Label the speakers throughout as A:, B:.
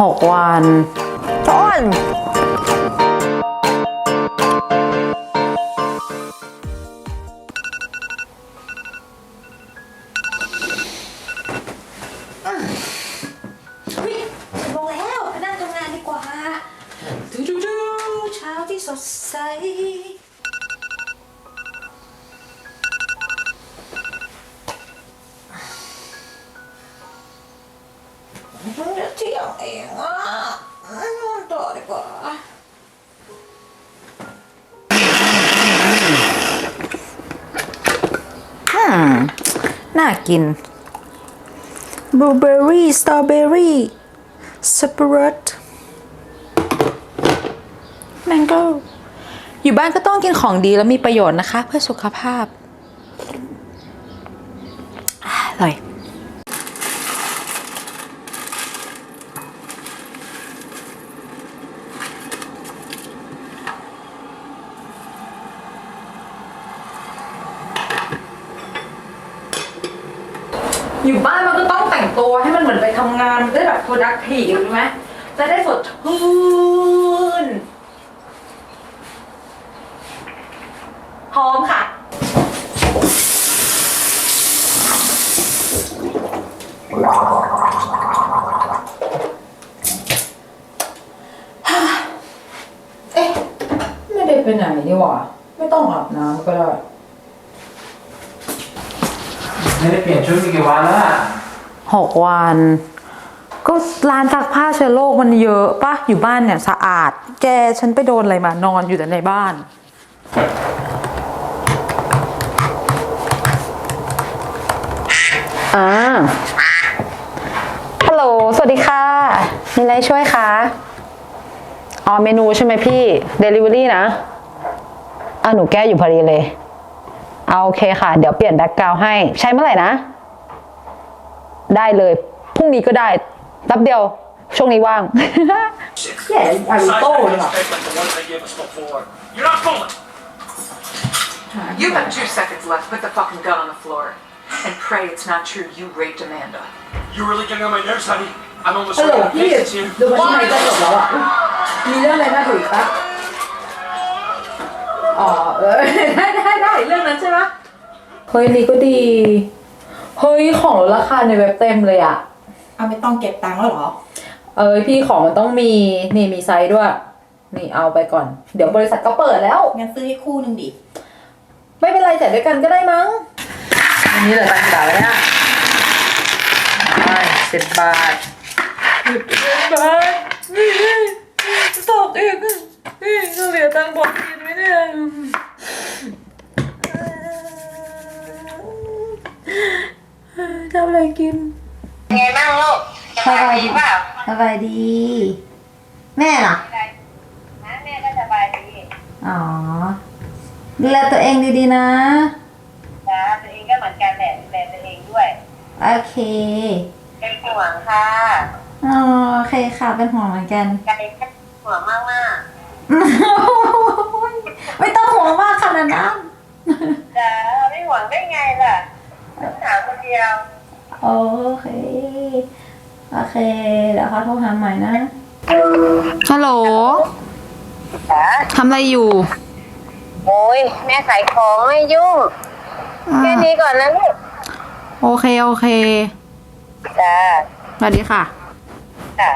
A: หกวัน
B: ต้น
C: บอกแล้วไปนั่งทำงานดีกว่าดูดูดูเช้าที่สดใส งเองอะนอนต่อดีกว่า
A: อืมน่ากินบลูเบอร์รี่สตรอเบอร์รี่สับปะรดแมงโก้อยู่บ้านก็ต้องกินของดีแล้วมีประโยชน์นะคะ เพื่อสุขภาพอะอร่อย อยู่บ้านมันก็ต้องแต่งตัวให้มันเหมือนไปทำงานมันได้แบบ productive ใช่ไหมจะได้สดชื่นพร้อมค่ะ เอ๊ะ ไม่ได้ไปไหนนี่หว่า ไม่ต้องอาบน้ำก็ได้
D: ไม่ได้เปลี่ยนชุดมากี่วันแล้วอะ
A: หกวัน ก็ร้านซักผ้าเชื้อโรคมันเยอะปะอยู่บ้านเนี่ยสะอาด แกฉันไปโดนอะไรมานอนอยู่แต่ในบ้าน อ่า ฮัลโหล สวัสดีค่ะ มีอะไรช่วยคะ อ๋อ เมนูใช่ไหมพี่ Delivery นะ อะหนูแก้อยู่พอดีเลย เอาโอเคค่ะ เดี๋ยวเปลี่ยนแบ็กกราวให้ ใช้เมื่อไหร่นะ ได้เลย พรุ่งนี้ก็ได้แป๊บเดียว ช่วงนี้ว่างแย่อาริโต้เลยว่ะ
E: You're not fooling.
F: You have two seconds left. Put the fucking gun on the floor. And pray it's not true you raped Amanda.
E: You're really getting on my nerves, honey. I'm almost
A: ฮัลโหล
E: running out of
A: พี่
E: patience here.
A: ดูมาที่ไหนจะจบแล้วอะ มีเรื่องอะไรน่าดูอีกปะ อ๋อเออได้ได้ได้เรื่องนั้นใช่ไหมเฮ้ยนี่ก็ดี เฮ้ยของลดราคาในเว็บเต็มเลยอะ
C: เอาไม่ต้องเก็บตังค์แล้วเหรอ
A: เอ้ยพี่ของมันต้องมีนี่มีไซส์ด้วย นี่เอาไปก่อน เดี๋ยวบริษัทก็เปิดแล้ว
C: งั้นซื้อให้คู่หนึ่งดิ
A: ไม่เป็นไรแต่ด้วยกันก็ได้มั้ง อันนี้เหลือตังค์กี่บาทแล้วเนี่ยใช่สิบบาทสิบบาทตกอีกนี่จะเหลือตังค์บอกกินไหมเนี่ยทำอะไรกิน
B: ไงบ้างลูกสบายดีเปล่า
C: ส บายดี แม่ล่ะ
B: นะแม่ก็สบายดี
C: อ๋อดูแลตัวเองดีๆนะ
B: นะตัวเองก็เหมือนกันแหละดูแลตัวเองด้วย
C: โอเค
B: เป็นห่วงค่ะ
C: อ๋อโอเคค่ะเป็นห่วงเหมือนกัน
B: ใจก็ห่วงมากมาก
C: ไม่ต้องห่วงมากขนาดนั้น
B: ๆจะไม่ห่วงได้ไงล่ะถามคนเดียว
C: โอเค โอเค เดี๋ยวเขาโทรหาใหม่นะ
A: ฮัลโหล
B: จ้า
A: ทำอะไรอยู่
B: โอ้ยแม่ขายของไม่ยุ่งแค่นี้ก่อนนะลูก
A: โอเค โอเค
B: จ้า
A: สวัสดีค่ะ
B: ค่ะ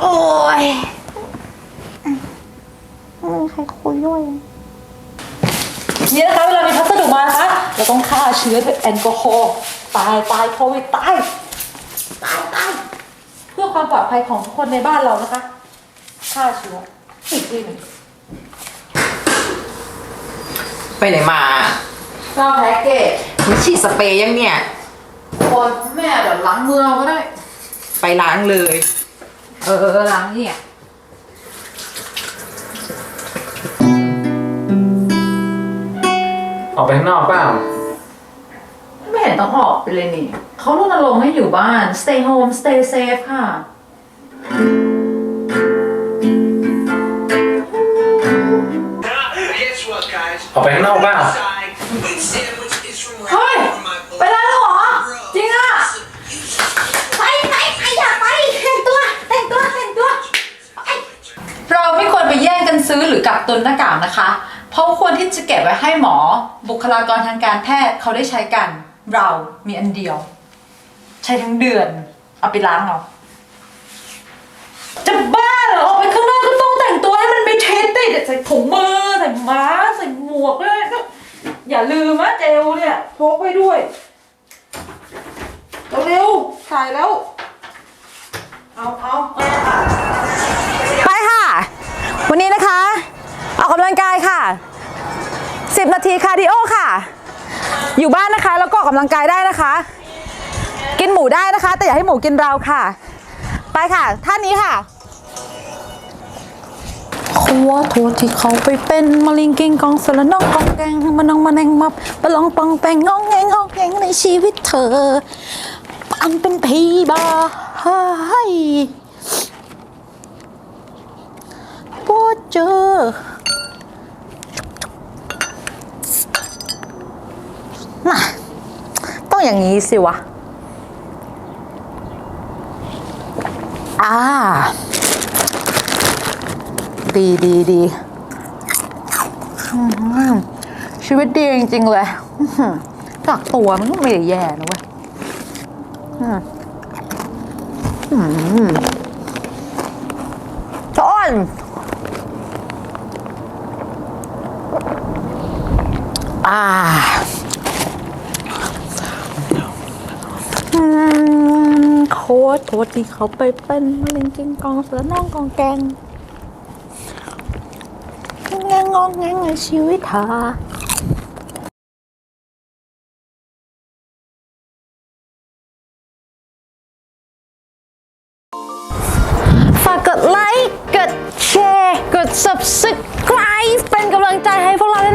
C: โอ้ยไม่มีใครคุยด้วย
A: นี่นะคะเวลามีพัสดุมานะคะเราต้องฆ่าเชื้อด้วยแอลกอฮอล์ตายตายโควิดตายตายตายเพื่อ ความปลอดภัยของทุกคนในบ้านเรานะคะฆ่าเชื้ออีกทีหนึ่ง
G: ไปไหนมา
A: ก็แพ็กเกจ
G: ไม่ฉีดสเปรย์ยังเนี่ย
A: คนแม่เดี๋ยวล้างมือเอาก็ได้
G: ไปล้างเลย
A: เออเออล้างนี่อะ
D: ออกไปข้างนอกเปล่า
A: ไม่เห็นต้องออกไปเลยนี่เขารณรงค์ให้อยู่บ้าน stay home stay safe ค่ะ
E: Guess what, guys?
D: ออกไปข้างนอกบ้า
E: ง
A: เฮ้ย ไปร้านแล้วหรอ จริงอะ
C: ไปไปไปอย่าไป
A: แต่งตัวแต่งตัวแต่งตัวเรา
C: ไม่ควรไป
A: แย่งกันซื้อหรือกัก
H: ตุนหน้ากากนะคะ เพราะควรที่จะเก็บไว้ให้หมอ บุคลากรทางการแพทย์เขาได้ใช้กัน เรามีอันเดียว ใช้ทั้งเดือน เอาไปล้างเอา เท็ดดิใส่ถุงมือใส่ม้าใส่หมวกด้วยก็อย่าลืมนะเจลเนี่ยพกไว้ด้วยเร็วๆถ่ายแล้ว เอาเอา
A: ไปค่ะ วันนี้นะคะ ออกกำลังกายค่ะ 10 นาทีคาร์ดิโอค่ะ อยู่บ้านนะคะแล้วก็ออกกำลังกายได้นะคะ กินหมูได้นะคะ แต่อย่าให้หมูกินเราค่ะ ไปค่ะ ท่านี้ค่ะ ขวโทษที่เขาไปเป็นมะลิงกิงกองสละน้องกองแกงมันน้องมาแนงมับปะลองปองแปงงองแงงงองแงงในชีวิตเธอ อันเป็นพีบาเฮ้ปวดเจอน่ะต้องอย่างนี้สิวะ อ่า ดีดีดีชีวิตดีจริง ๆ เลยกักตัวมันก็ไม่ได้แย่นะเว้ยอืมอืมต้นอ่าโคตรโทษที่เขาไปเป็นมะเร็งกินกองเสือน้องกองแกง งงงองแงงในชีวิตเธอฝากกดไลค์ กดแชร์ กด subscribe เป็นกำลังใจให้พวกเรา